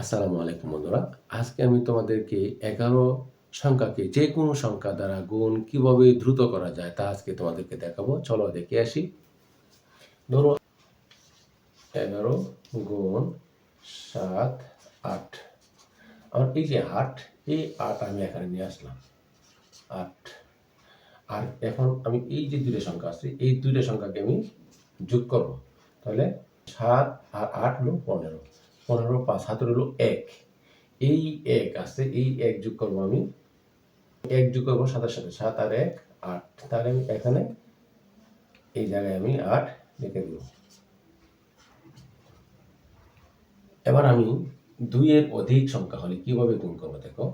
আসসালামু আলাইকুম বন্ধুরা। আজকে আমি তোমাদেরকে এগারো সংখ্যাকে যে কোনো সংখ্যা দ্বারা গুণ কীভাবে দ্রুত করা যায় তা আজকে তোমাদেরকে দেখাবো। চলো দেখে আসি। ধরো এগারো গুণ সাত, আট। আমার এই যে আট, এই আট আমি এখানে নিয়ে আসলাম। আট। আর এখন আমি এই যে দুইটা সংখ্যা আছে, এই দুইটা সংখ্যাকে আমি যোগ করব। তাহলে সাত আর আট হলো পনেরো। পনেরো, পাঁচ হাতের হলো এক। এই এক আছে, এই এক যোগ করব আমি, এক যোগ করব সাতের সাথে সাত আর এক, আট। তাহলে আমি এখানে এই জায়গায় আমি আট লিখে দিব। এবার আমি দুইয়ের অধিক সংখ্যা হলে কীভাবে গুণ করব দেখো?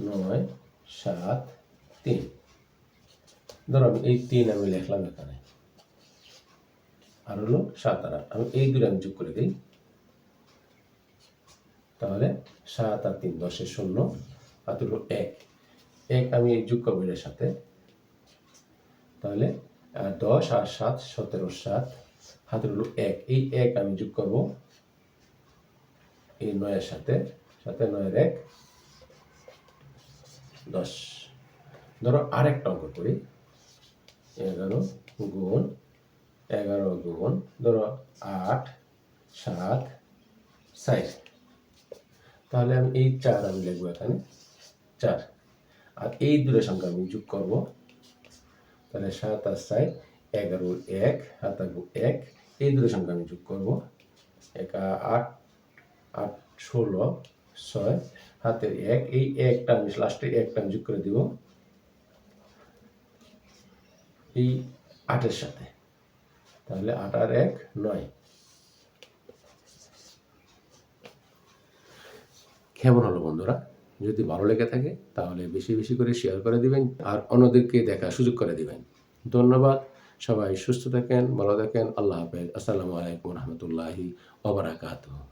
নয়, সাত, তিন। ধরো আমি এই তিন আমি লিখলাম এখানে। আর হলো সাত আর আট। আমি এই দুটো আমি যোগ করে দিই। তাহলে সাত আর তিন, দশের শূন্য, আর দুটো এক। এক আমি এই যোগ করব এর সাথে। তাহলে দশ আর সাত, সতেরো সাত হাতের হলো এক। এই এক আমি যোগ করব এই নয়ের সাথে। সাথে নয়ের এক, দশ। ধরো আরেকটা অঙ্ক করি। এগারো গুণ এগারো গুণ, ধরো আট, সাত সাইজ তাহলে আমি এই চার আমি লিখব এখানে, চার। আর এই দুটো সংখ্যা আমি যোগ করব। তাহলে সাত আর সাই এগারো এক, সাত আর এক। এই দুটো সংখ্যা আমি যোগ করব। এক, আট আট, ষোলো, ছয় হাতের এক। এই একটা আমি লাস্টে একটা আমি যোগ করে দিব। এই আটের সাথে। তাহলে আট আর এক নয়। কেমন হলো বন্ধুরা? যদি ভালো লেগে থাকে, তাহলে বেশি বেশি করে শেয়ার করে দিবেন আর অন্যদেরকে দেখার সুযোগ করে দিবেন। ধন্যবাদ। সবাই সুস্থ থাকেন, ভালো থাকেন। আল্লাহ হাফেজ। আসসালামু আলাইকুম রহমতুল্লাহি ওবরাকাতুহ